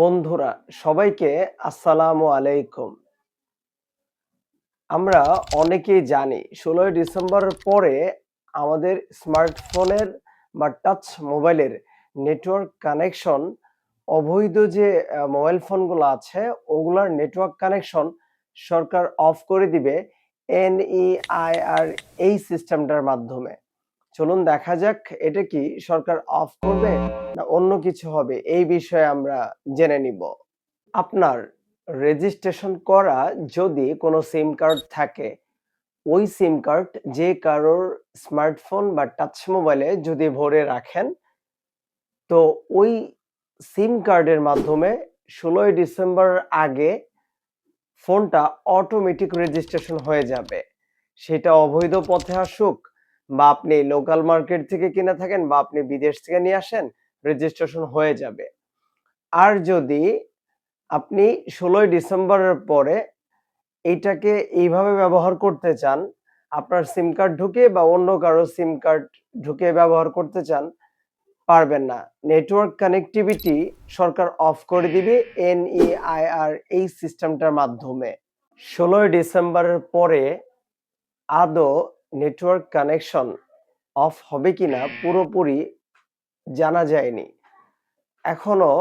বন্ধুরা, সবাইকে আসসালামু আলাইকুম। আমরা অনেকেই জানি, ষোলোই ডিসেম্বর পরে আমাদের স্মার্টফোনের বা টাচ মোবাইলের নেটওয়ার্ক কানেকশন, অবৈধ যে মোবাইল ফোনগুলো আছে, ওগুলার নেটওয়ার্ক কানেকশন সরকার অফ করে দিবে এনইআইআর এই সিস্টেমটার মাধ্যমে। চলুন দেখা যাক এটা কি সরকার অফ করবে না অন্য কিছু হবে, এই বিষয়ে আমরা জেনে নিব। আপনার রেজিস্ট্রেশন করা যদি কোনো সিম কার্ড থাকে, ওই সিম কার্ড যে কারোর স্মার্টফোন বা টাচ মোবাইলে যদি ভরে রাখেন, তো ওই সিম কার্ডের মাধ্যমে ষোলোই ডিসেম্বর আগে ফোনটা অটোমেটিক রেজিস্ট্রেশন হয়ে যাবে। সেটা অবৈধ পথে আসুক বা আপনি লোকাল মার্কেট থেকে কিনে থাকেন বা আপনি বিদেশ থেকে নিয়ে আসেন রেজিস্ট্রেশন হয়ে যাবে। আর যদি আপনি ষোলোই ডিসেম্বরের পরে এইটাকে এইভাবে ব্যবহার করতে চান, আপনার সিম কার্ড ঢুকে বা অন্য কারও সিম কার্ড ঢুকে ব্যবহার করতে চান, পারবেন না। নেটওয়ার্ক কানেক্টিভিটি সরকার অফ করে দিবে এনইআইআর এই সিস্টেমটার মাধ্যমে। ষোলোই ডিসেম্বরের পরে আদৌ নেটওয়ার্ক কানেকশন অফ হবে কিনা পুরোপুরি জানা যায়নি। এখনও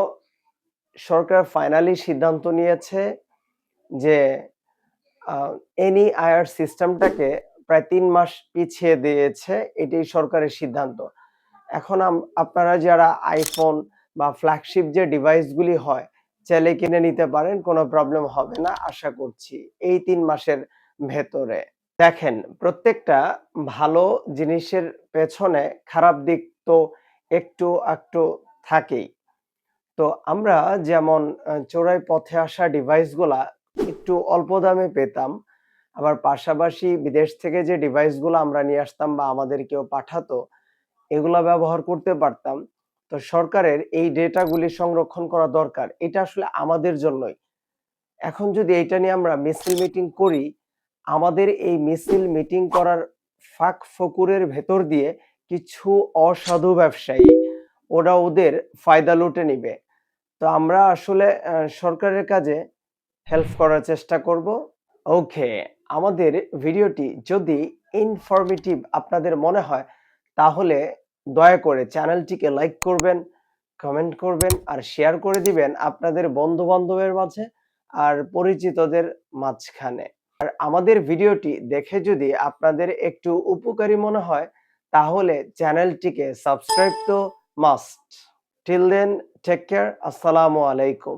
সরকার ফাইনালি সিদ্ধান্ত নিয়েছে যে এনি আয়ার সিস্টেমটাকে প্রায় তিন মাস পিছিয়ে দিয়েছে, এটাই সরকারের সিদ্ধান্ত। এখন আপনারা যারা আইফোন বা ফ্ল্যাগশিপ যে ডিভাইসগুলি হয়, চাইলে কিনে নিতে পারেন, কোনো প্রবলেম হবে না, আশা করছি, এই তিন মাসের ভেতরে। দেখেন, প্রত্যেকটা ভালো জিনিসের পেছনে খারাপ দিক তো একটু একটু থাকেই। তো আমরা যেমন চোরাই পথে আসা ডিভাইসগুলা একটু অল্প দামে পেতাম, আবার পাশাপাশি বিদেশ থেকে যে ডিভাইসগুলো আমরা নিয়ে আসতাম বা আমাদের কেউ পাঠাতো, এগুলা ব্যবহার করতে পারতাম। তো সরকারের এই ডেটাগুলি সংরক্ষণ করা দরকার, এটা আসলে আমাদের জন্যই। এখন যদি এটা নিয়ে আমরা মিছিল মিটিং করি আমাদের এই মিছিল মিটিং করার ফাঁক ফকুরের ভেতর দিয়ে কিছু অসাধু ব্যবসায়ী, ওরা ওদের ফায়দা লুটে নিবে। তো আমরা আসলে সরকারের কাজে হেল্প করার চেষ্টা করব। ওকে আমাদের ভিডিওটি যদি ইনফরমেটিভ আপনাদের মনে হয়, তাহলে দয়া করে চ্যানেলটিকে লাইক করবেন কমেন্ট করবেন, আর শেয়ার করে দিবেন আপনাদের বন্ধু বান্ধবের মাঝে আর পরিচিতদের মাঝখানে। আর আমাদের ভিডিওটি দেখে যদি আপনাদের একটু উপকারী মনে হয়, তাহলে চ্যানেলটিকে সাবস্ক্রাইব তো must. Till then, take care, আসসালামু আলাইকুম।